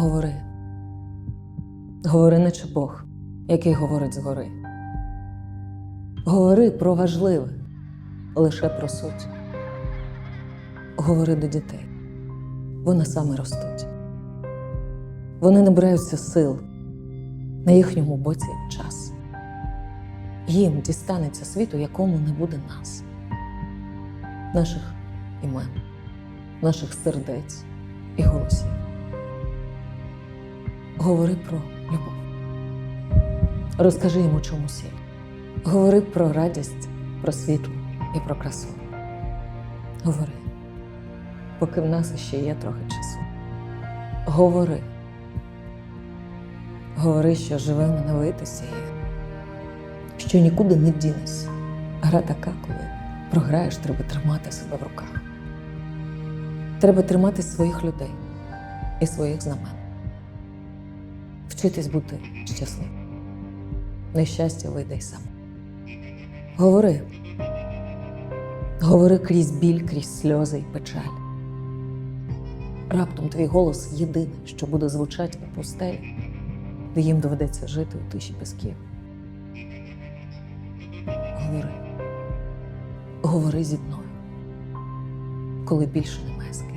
Говори. Говори, наче Бог, який говорить згори. Говори про важливе, лише про суть. Говори до дітей. Вони саме ростуть. Вони набираються сил. На їхньому боці час. Їм дістанеться світу, якому не буде нас, наших імен, наших сердець і голосів. Говори про любов. Розкажи йому, чому сіль. Говори про радість, про світло і про красу. Говори, поки в нас іще є трохи часу. Говори. Говори, що живе ненавитися і що нікуди не дінешся. Гра така, коли програєш, треба тримати себе в руках. Треба тримати своїх людей і своїх знамен. Вчитись бути щасливим. Нещастя вийде й саме. Говори. Говори крізь біль, крізь сльози і печаль. Раптом твій голос єдине, що буде звучати у пустелі, де їм доведеться жити у тиші пісків. Говори. Говори зі мною, коли більше немає з.